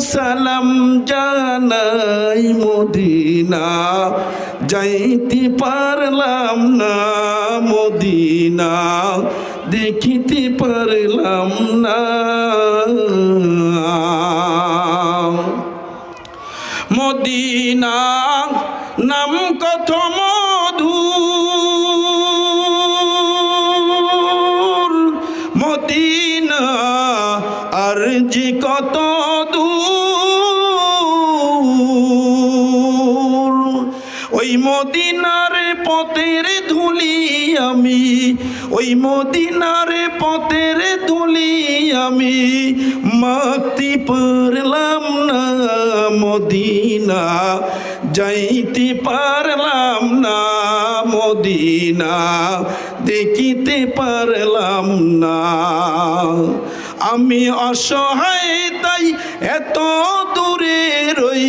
সালাম জানাই মদিনা। যাইতে পারলাম না মদিনা। দেখিতে পারলাম না। মদিনা নাম কত মধুর। মদিনা আর যে কত দূর। ওই মদিনার পথের ধুলি আমি, ওই মদিনার পথের ধুলি আমি। মাখতে পারলাম না মদিনা, যাইতে পারলাম না মদিনা, দেখিতে পারলাম না। আমি অসহায় তাই এত দূরে রই